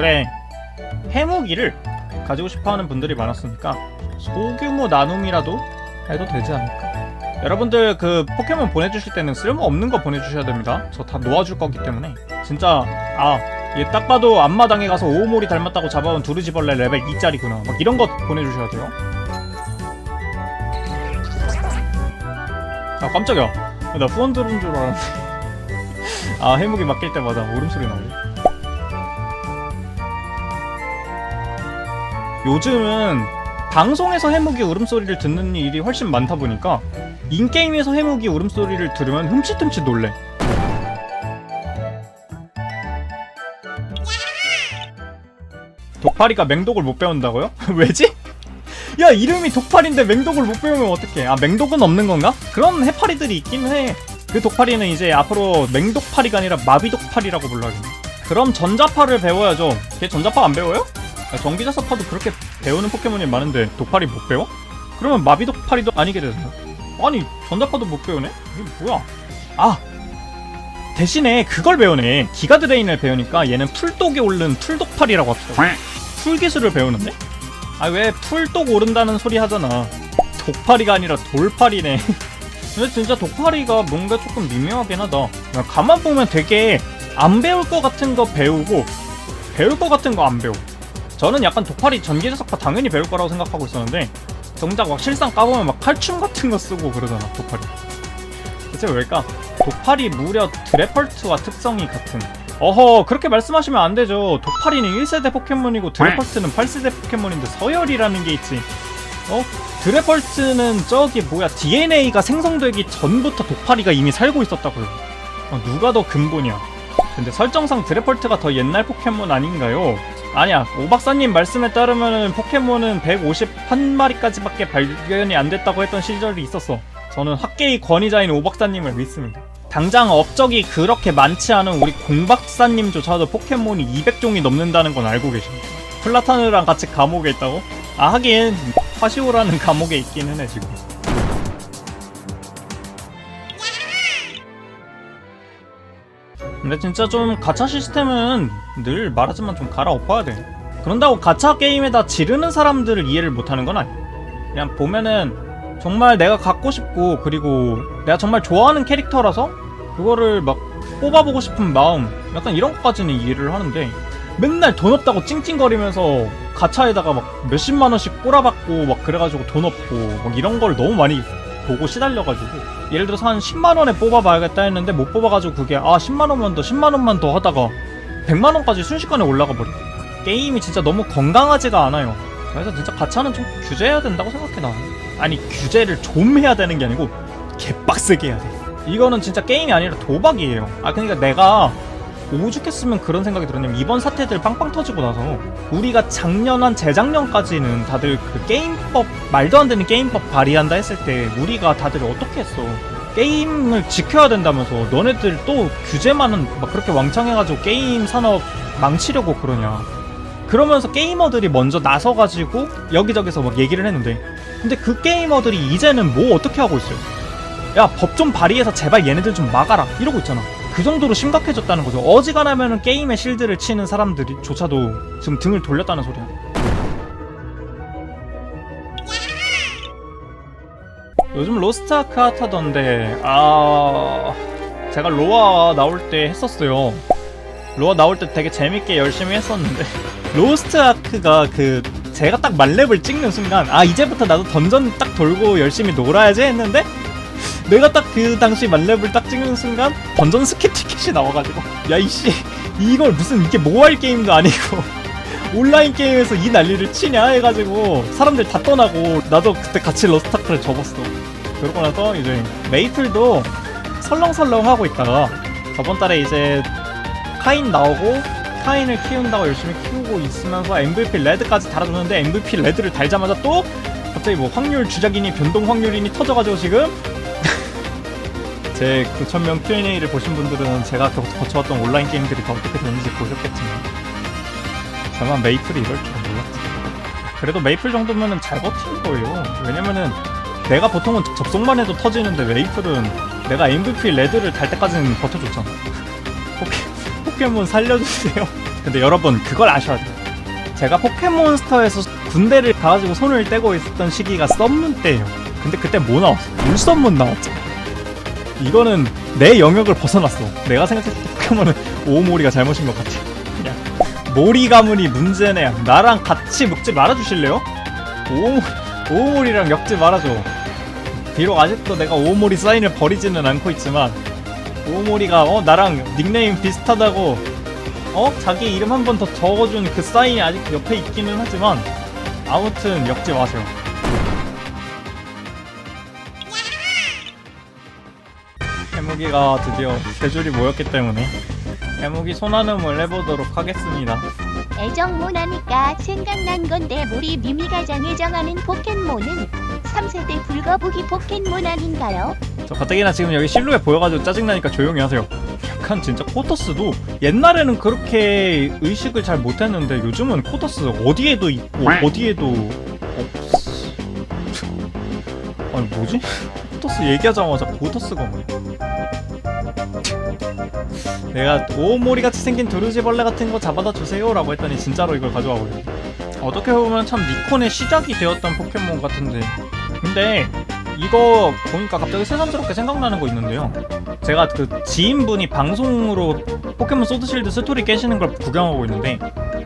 그래. 해무기를 가지고 싶어하는 분들이 많았으니까 소규모 나눔이라도 해도 되지 않을까? 여러분들 그 포켓몬 보내주실 때는 쓸모없는 거 보내주셔야 됩니다. 저 다 놓아줄 거기 때문에. 진짜 아 얘 딱 봐도 앞마당에 가서 오모리 닮았다고 잡아온 두루지벌레 레벨 2짜리구나. 막 이런 거 보내주셔야 돼요. 아 깜짝이야. 나 후원 들은 줄 알았는데. 아 해무기 맡길 때마다 울음소리 나네 요즘은 방송에서 해무기 울음소리를 듣는 일이 훨씬 많다 보니까 인게임에서 해무기 울음소리를 들으면 흠칫흠칫 놀래 독파리가 맹독을 못 배운다고요? 왜지? 야 이름이 독파리인데 맹독을 못 배우면 어떡해 아 맹독은 없는 건가? 그런 해파리들이 있긴 해그 독파리는 이제 앞으로 맹독파리가 아니라 마비독파리라고 불러야겠네 그럼 전자파를 배워야죠 걔 전자파 안 배워요? 야, 전기자석파도 그렇게 배우는 포켓몬이 많은데 독파리 못 배워? 그러면 마비독파리도 아니게 되잖아 아니 전자파도 못 배우네? 이게 뭐야? 아! 대신에 그걸 배우네. 기가드레인을 배우니까 얘는 풀독이 오른 풀독파리라고 합시다. 풀기술을 배우는데? 아 왜 풀독 오른다는 소리 하잖아. 독파리가 아니라 돌파리네. 근데 진짜 독파리가 뭔가 조금 미묘하긴 하다. 가만 보면 되게 안 배울 것 같은 거 배우고 배울 것 같은 거 안 배워 저는 약간 독파리 전기자석파 당연히 배울 거라고 생각하고 있었는데 정작 막 실상 까보면 막 칼춤 같은 거 쓰고 그러잖아 독파리 대체 왜일까? 독파리 무려 드래펄트와 특성이 같은 어허 그렇게 말씀하시면 안 되죠 독파리는 1세대 포켓몬이고 드래펄트는 8세대 포켓몬인데 서열이라는 게 있지 어? 드래펄트는 저기 뭐야 DNA가 생성되기 전부터 독파리가 이미 살고 있었다고요 어, 누가 더 근본이야 근데 설정상 드래펄트가 더 옛날 포켓몬 아닌가요? 아니야 오 박사님 말씀에 따르면 포켓몬은 151마리까지밖에 발견이 안 됐다고 했던 시절이 있었어. 저는 학계의 권위자인 오 박사님을 믿습니다. 당장 업적이 그렇게 많지 않은 우리 공 박사님조차도 포켓몬이 200종이 넘는다는 건 알고 계십니다 플라타느랑 같이 감옥에 있다고? 아 하긴 파시오라는 감옥에 있기는 해 지금 근데 진짜 좀 가차 시스템은 늘 말하지만 좀 갈아엎어야 돼. 그런다고 가차 게임에다 지르는 사람들을 이해를 못하는 건 아니야. 그냥 보면은 정말 내가 갖고 싶고 그리고 내가 정말 좋아하는 캐릭터라서 그거를 막 뽑아보고 싶은 마음 약간 이런 것까지는 이해를 하는데 맨날 돈 없다고 찡찡거리면서 가차에다가 막 몇십만 원씩 꼬라박고 막 그래가지고 돈 없고 막 이런 걸 너무 많이 보고 시달려가지고. 예를 들어서 한 10만원에 뽑아봐야겠다 했는데 못 뽑아가지고 그게 아 10만원만 더 10만원만 더 하다가 100만원까지 순식간에 올라가 버려. 게임이 진짜 너무 건강하지가 않아요. 그래서 진짜 가차는 좀 규제해야 된다고 생각해 나 아니 규제를 좀 해야 되는 게 아니고 개빡세게 해야 돼. 이거는 진짜 게임이 아니라 도박이에요. 아 그러니까 내가 오죽했으면 그런 생각이 들었냐면 이번 사태들 빵빵 터지고 나서 우리가 작년 한 재작년까지는 다들 그 게임법 말도 안 되는 게임법 발의한다 했을 때 우리가 다들 어떻게 했어? 게임을 지켜야 된다면서 너네들 또 규제만은 막 그렇게 왕창 해가지고 게임 산업 망치려고 그러냐? 그러면서 게이머들이 먼저 나서가지고 여기저기서 막 얘기를 했는데 근데 그 게이머들이 이제는 뭐 어떻게 하고 있어요 야 법 좀 발의해서 제발 얘네들 좀 막아라. 이러고 있잖아. 그 정도로 심각해졌다는 거죠. 어지간하면은 게임에 실드를 치는 사람들이 조차도 지금 등을 돌렸다는 소리야 요즘 로스트 아크 핫 하던데 아 제가 로아 나올 때 했었어요. 로아 나올 때 되게 재밌게 열심히 했었는데 로스트 아크가 그 제가 딱 만렙을 찍는 순간 아 이제부터 나도 던전 딱 돌고 열심히 놀아야지 했는데 내가 딱 그 당시 만렙을 딱 찍는 순간 던전 스킵 티켓이 나와가지고 야 이씨 이걸 무슨 이게 모바일 게임도 아니고 온라인 게임에서 이 난리를 치냐 해가지고 사람들 다 떠나고 나도 그때 같이 러스타크를 접었어 그러고 나서 이제 메이플도 설렁설렁 하고 있다가 저번 달에 이제 카인 나오고 카인을 키운다고 열심히 키우고 있으면서 MVP 레드까지 달아줬는데 MVP 레드를 달자마자 또 갑자기 뭐 확률 주작이니 변동 확률이니 터져가지고 지금 제 9,000명 Q&A를 보신 분들은 제가 거- 거쳐왔던 온라인 게임들이 다 어떻게 되는지 보셨겠지만 설마 메이플이 이럴 줄은 몰랐지 그래도 메이플 정도면은 잘 버티는 거예요. 왜냐면은 내가 보통은 접속만 해도 터지는데 메이플은 내가 MVP 레드를 달 때까지는 버텨줬잖아. 포케, 포켓 몬 살려주세요. 근데 여러분 그걸 아셔야 돼요. 제가 포켓몬스터에서 군대를 가가지고 손을 떼고 있었던 시기가 썸문 때예요. 근데 그때 뭐 나왔어? 물썸문 나왔죠. 이거는 내 영역을 벗어났어. 내가 생각했을 때 포켓몬은 오모리가 잘못인 것 같아. 그냥 모리 가문이 문제네. 나랑 같이 묶지 말아주실래요? 오모, 오모리랑 엮지 말아줘 비록 아직도 내가 오모리 사인을 버리지는 않고 있지만 오모리가 어 나랑 닉네임 비슷하다고 어 자기 이름 한 번 더 적어준 그 사인이 아직 옆에 있기는 하지만 아무튼 엮지 마세요. 해무기가 드디어 세 줄이 모였기 때문에 해무기 손한음을 해보도록 하겠습니다. 애정모나니까 생각난 건데 우리 미미가장에 정하는 포켓몬은 3세대 불거북이 포켓몬 아닌가요? 저 가뜩이나 지금 여기 실루엣 보여가지고 짜증나니까 조용히 하세요. 약간 진짜 코터스도 옛날에는 그렇게 의식을 잘 못했는데 요즘은 코터스 어디에도 있고 어디에도 없. 아니 뭐지? 코터스 얘기하자마자 코터스가 뭐야? 내가 오모리 같이 생긴 두루지벌레 같은 거 잡아다 주세요라고 했더니 진짜로 이걸 가져와 버렸네. 어떻게 보면 참 니콘의 시작이 되었던 포켓몬 같은데 근데 이거 보니까 갑자기 새삼스럽게 생각나는 거 있는데요. 제가 그 지인분이 방송으로 포켓몬 소드실드 스토리 깨시는 걸 구경하고 있는데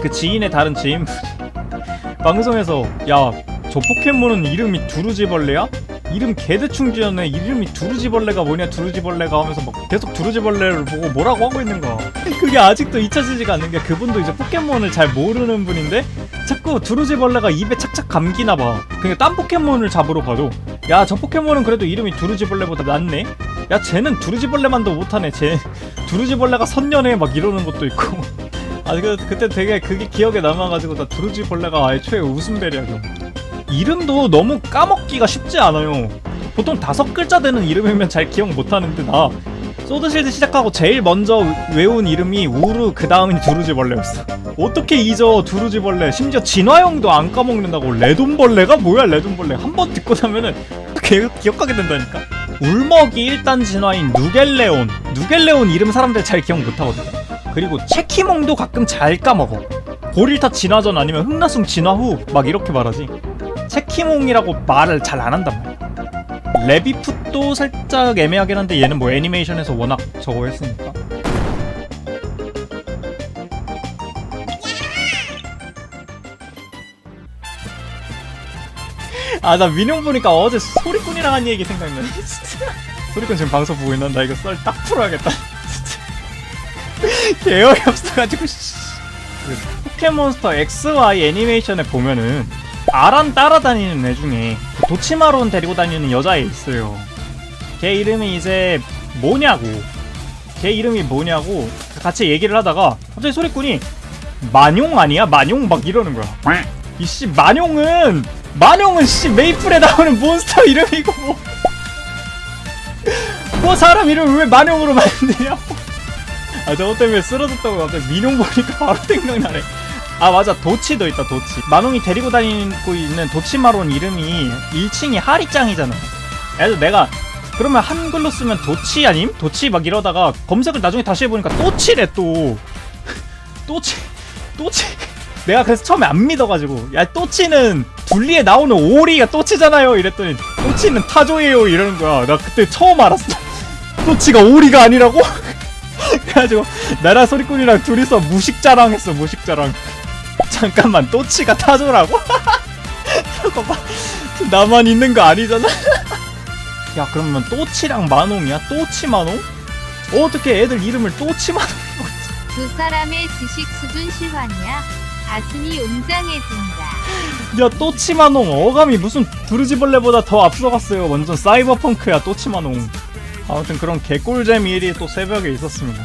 그 지인의 다른 지인분이 방송에서 야 저 포켓몬은 이름이 두루지벌레야? 이름 개대충 지었네 이름이 두루지벌레가 뭐냐 두루지벌레가 하면서 막 계속 두루지벌레를 보고 뭐라고 하고 있는 거야 그게 아직도 잊혀지지가 않는 게 그분도 이제 포켓몬을 잘 모르는 분인데 자꾸 두루지벌레가 입에 착착 감기나 봐. 그러니까 딴 포켓몬을 잡으러 가도 야 저 포켓몬은 그래도 이름이 두루지벌레보다 낫네. 야 쟤는 두루지벌레만도 못하네. 쟤 두루지벌레가 선녀네 막 이러는 것도 있고. 아 그, 그때 되게 그게 기억에 남아가지고 나 두루지벌레가 최애 웃음벨이야 좀. 이름도 너무 까먹기가 쉽지 않아요. 보통 다섯 글자 되는 이름이면 잘 기억 못하는데 나 소드실드 시작하고 제일 먼저 외운 이름이 우르 그 다음이 두루지벌레였어. 어떻게 잊어 두루지벌레 심지어 진화형도 안 까먹는다고 레돈벌레가 뭐야 레돈벌레? 한 번 듣고 나면은 개, 기억하게 된다니까? 울먹이 1단 진화인 누겔레온. 누겔레온 이름 사람들 잘 기억 못하거든. 그리고 체키몽도 가끔 잘 까먹어. 고릴타 진화 전 아니면 흑나숭 진화 후 막 이렇게 말하지. 체키몽이라고 말을 잘 안 한단 말이야. 레비풋도 살짝 애매하긴 한데 얘는 뭐 애니메이션에서 워낙 저거 했으니까 아 나 민용 보니까 어제 소리꾼이랑 한 얘기 생각나네. 진짜? 소리꾼 지금 방송 보고 있나? 나 이거 썰 딱 풀어야겠다. 진짜. 개어이 없어가지고 씨. 그 포켓몬스터 XY 애니메이션에 보면은 아란 따라다니는 애 중에 그 도치마론 데리고 다니는 여자애 있어요. 걔 이름이 이제 뭐냐고. 걔 이름이 뭐냐고 같이 얘기를 하다가 갑자기 소리꾼이 만용 아니야? 만용? 막 이러는 거야. 이씨 만용은 만용은 씨 메이플에 나오는 몬스터 이름이고 뭐, 뭐 사람 이름을 왜 만용으로 만드냐고 아 저거 때문에 쓰러졌다고 갑자기 민용 보니까 바로 생각나네. 아 맞아. 도치도 있다 도치. 만홍이 데리고 다니고 있는 도치마론 이름이 1칭이 하리짱이잖아. 그래서 내가 그러면 한글로 쓰면 도치 아님? 도치 막 이러다가 검색을 나중에 다시 해보니까 또치래 또. 또치 또치 내가 그래서 처음에 안 믿어가지고 야 또치는 둘리에 나오는 오리가 또치잖아요 이랬더니 또치는 타조예요 이러는 거야 나 그때 처음 알았어 또치가 오리가 아니라고? 그래가지고 나라 소리꾼이랑 둘이서 무식 자랑 했어 무식 자랑 잠깐만 또치가 타조라고? 나만 있는 거 아니잖아 야 그러면 또치랑 만홍이야? 또치 만홍? 어떻게 애들 이름을 또치 만홍 두 사람의 지식 수준 실화냐? 가슴이 웅장해진다. 야 또치마농. 어감이 무슨 부르지벌레보다 더 앞서갔어요. 완전 사이버펑크야 또치마농. 아무튼 그런 개꿀잼 일이 또 새벽에 있었습니다